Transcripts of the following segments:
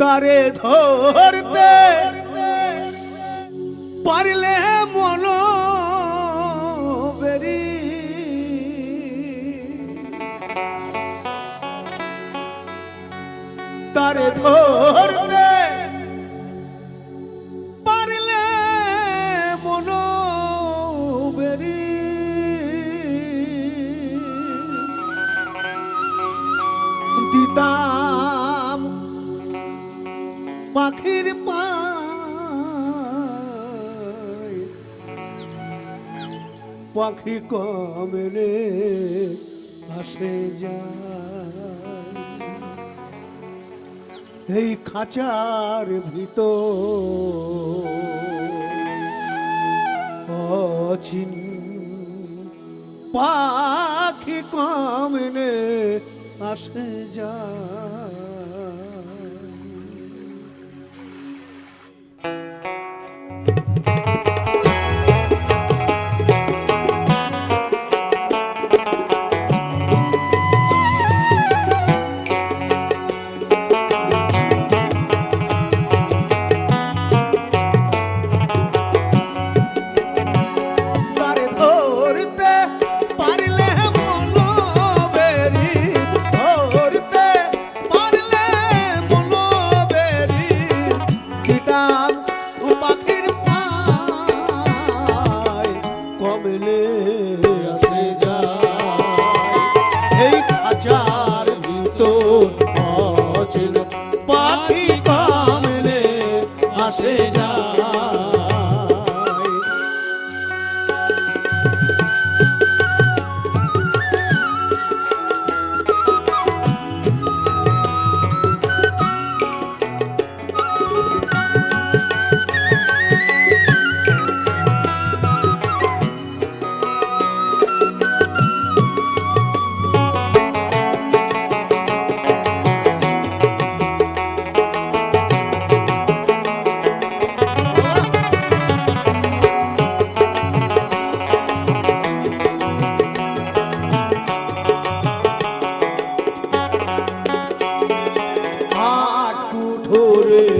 তারে ধরতে পারলে মন বেরি তারে ধরতে পাখির পাখি কমলে আসে যা এই খাঁচার ভিতর অচিন পাখি কমলে আসে যায়।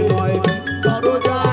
নয় দরজা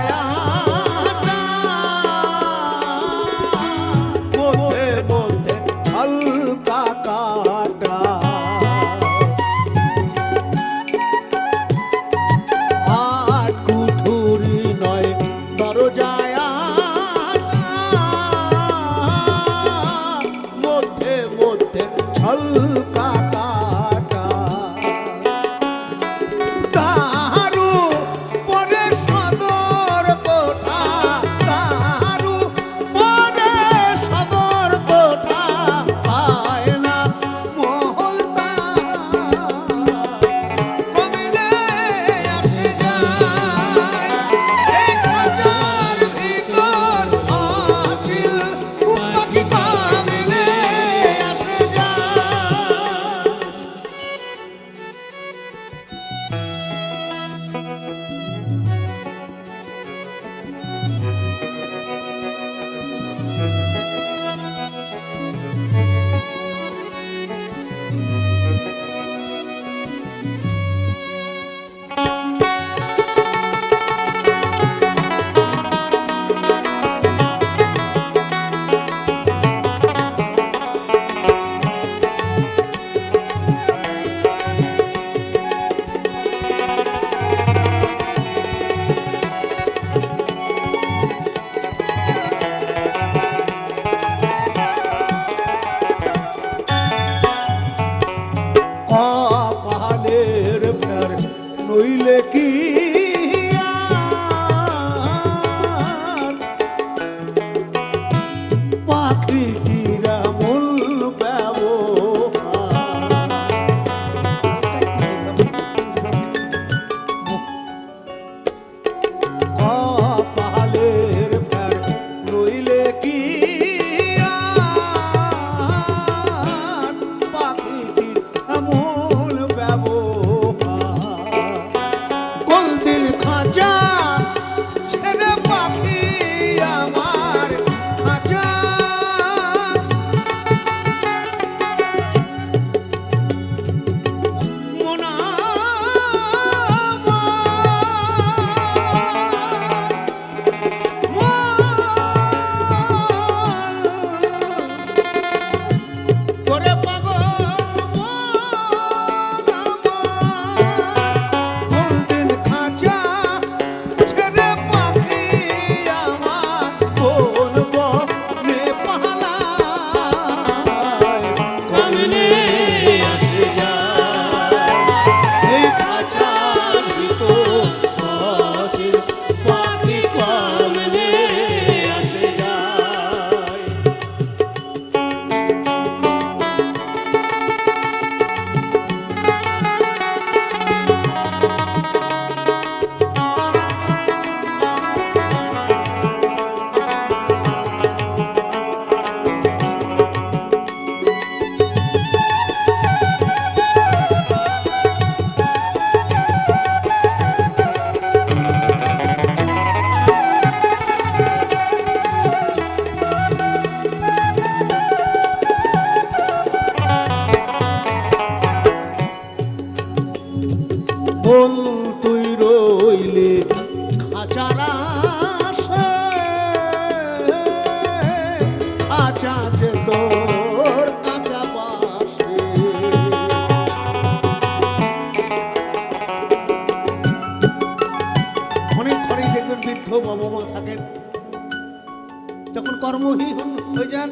যখন কর্মহীন হয়ে যান,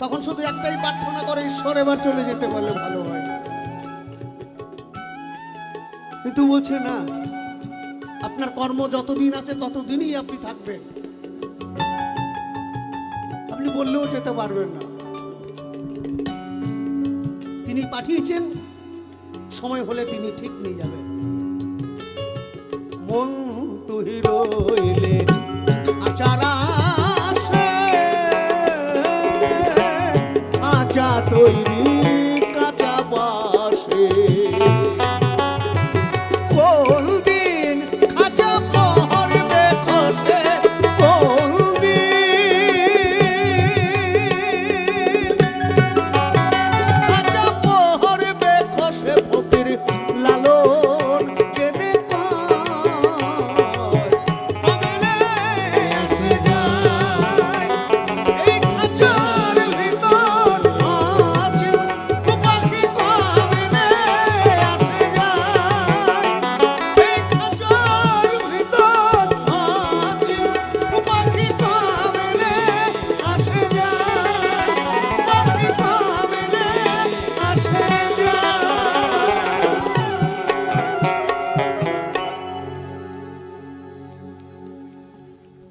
তখন শুধু একটাই প্রার্থনা করে, ঈশ্বর, এবার চলে যেতে পারলে ভালো হয়। কিন্তু বলছে, না, আপনার কর্ম যতদিন আছে, ততদিনই আপনি থাকবেন। আপনি বললেও যেতে পারবেন না। তিনি পাঠিয়েছেন, সময় হলে তিনি ঠিক নিয়ে যাবেন। মন তুই রইলে